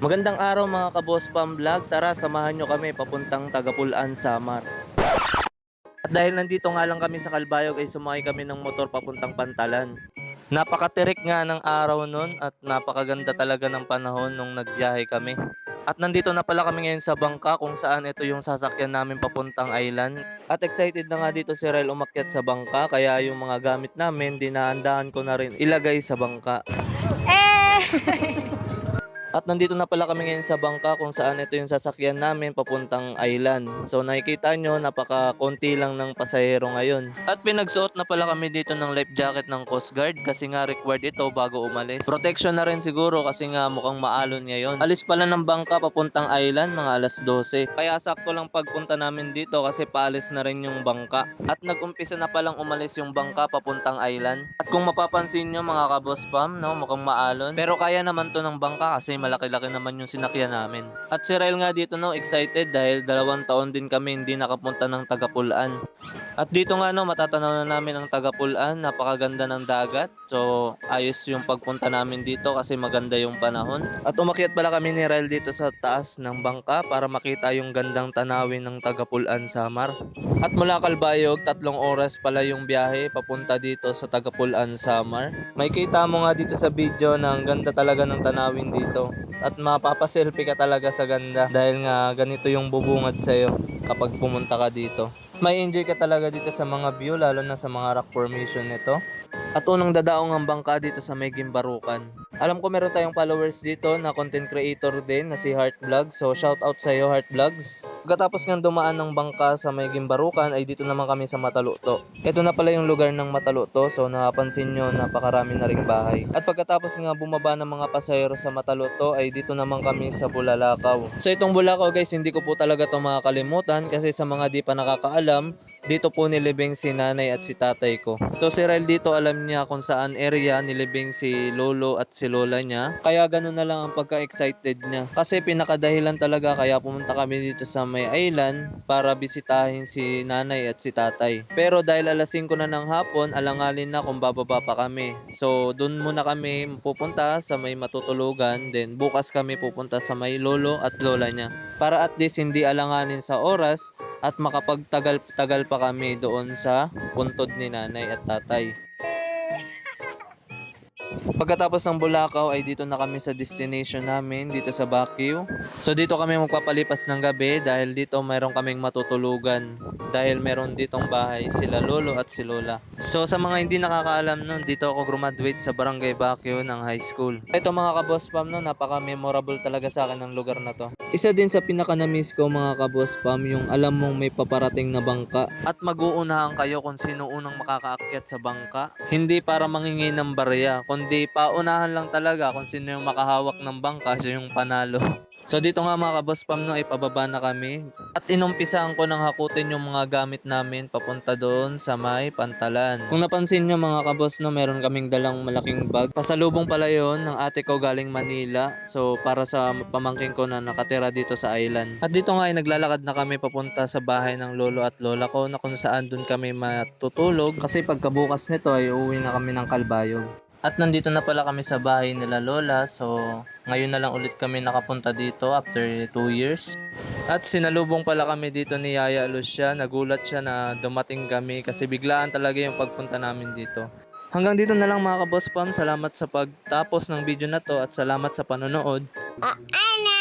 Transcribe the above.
Magandang araw mga kaboss pam vlog. Tara, samahan nyo kami papuntang Tagapulan, Samar. At dahil nandito nga lang kami sa Kalbayog ay sumakay kami ng motor papuntang Pantalan. Napakatirik nga ng araw nun at napakaganda talaga ng panahon nung nagbiyahe kami. At nandito na pala kami ngayon sa bangka kung saan ito yung sasakyan namin papuntang island. At excited na nga dito si Rel umakyat sa bangka kaya yung mga gamit namin dinaandaan ko na rin ilagay sa bangka. Eh! At nandito na pala kami ngayon sa bangka kung saan ito yung sasakyan namin papuntang island. So nakikita nyo, napaka konti lang ng pasahero ngayon. At pinagsuot na pala kami dito ng life jacket ng Coast Guard kasi nga required ito bago umalis. Protection na rin siguro kasi nga mukhang maalon ngayon. Alis pala ng bangka papuntang island mga alas 12. Kaya sakto lang pagpunta namin dito kasi paalis na rin yung bangka. At nag-umpisa na palang umalis yung bangka papuntang island. At kung mapapansin nyo mga kabos pam, no, mukhang maalon. Pero kaya naman to ng bangka kasi malaki-laki naman yung sinakyan namin. At si Ryle nga dito no, excited dahil dalawang taon din kami hindi nakapunta ng Tagapulan. At dito nga no, matatanaw na namin ang Tagapulan, napakaganda ng dagat. So, ayos yung pagpunta namin dito kasi maganda yung panahon. At umakyat pala kami ni Ryle dito sa taas ng bangka para makita yung gandang tanawin ng Tagapulan Samar. At mula Kalbayog, tatlong oras pala yung biyahe papunta dito sa Tagapulan Samar. May kita mo nga dito sa video na ang ganda talaga ng tanawin dito. At mapapaselfie ka talaga sa ganda dahil nga ganito yung bubungad sa'yo kapag pumunta ka dito. May enjoy ka talaga dito sa mga view lalo na sa mga rock formation nito. At unang dadaong ang bangka dito sa may Gimbarukan. Alam ko meron tayong followers dito na content creator din na si Heart Vlogs. So shout out sa iyo Heart Vlogs. Pagkatapos ng dumaan ng bangka sa may Gimbarukan ay dito naman kami sa Mataluto. Ito na pala yung lugar ng Mataluto. So napansin nyo napakarami na ring bahay. At pagkatapos nga bumaba ng mga pasahero sa Mataluto ay dito naman kami sa Bulalakaw. So itong Bulacau guys hindi ko po talaga ito makakalimutan kasi sa mga di pa nakakaalam dito po nilibing si nanay at si tatay ko. To si Rel dito alam niya kung saan area nilibing si lolo at si lola niya. Kaya ganun na lang ang pagka-excited niya. Kasi pinakadahilan talaga kaya pumunta kami dito sa may island para bisitahin si nanay at si tatay. Pero dahil alas 5 na ng hapon, alangalin na kung bababa pa kami. So doon muna kami pupunta sa may matutulugan. Then bukas kami pupunta sa may lolo at lola niya. Para at least hindi alanganin sa oras at makapagtagal-tagal pa kami doon sa puntod ni nanay at tatay. Pagkatapos ng Bulacau ay dito na kami sa destination namin dito sa Baguio. So dito kami magpapalipas ng gabi dahil dito mayroon kaming matutulugan dahil meron ditong bahay sila lolo at si lola. So sa mga hindi nakakaalam nun, dito ako graduate sa Barangay Baguio ng high school. Ito mga kaboss pam no, napaka-memorable talaga sa akin ng lugar na to. Isa din sa pinaka-na-miss ko mga kaboss pam yung alam mong may paparating na bangka at mag-uunahan kayo kung sino unang makakaakyat sa bangka. Hindi para mangingi ng barya, kundi paunahan lang talaga kung sino yung makahawak ng bangka, siya yung panalo. So dito nga mga kaboss pam no, ipababa na kami. At inumpisahan ko ng hakutin yung mga gamit namin papunta doon sa may pantalan. Kung napansin nyo mga kaboss no, meron kaming dalang malaking bag. Pasalubong pala yon ng ate ko galing Manila. So para sa pamangking ko na nakatira dito sa island. At dito nga ay naglalakad na kami papunta sa bahay ng lolo at lola ko na kung saan doon kami matutulog. Kasi pagkabukas nito ay uuwi na kami ng Kalbayog. At nandito na pala kami sa bahay nila Lola. So, ngayon na lang ulit kami nakapunta dito after 2 years. At sinalubong pala kami dito ni Yaya Lucia. Nagulat siya na dumating kami kasi biglaan talaga yung pagpunta namin dito. Hanggang dito na lang mga kaboss pam. Salamat sa pagtapos ng video na to at salamat sa panonood. Ana!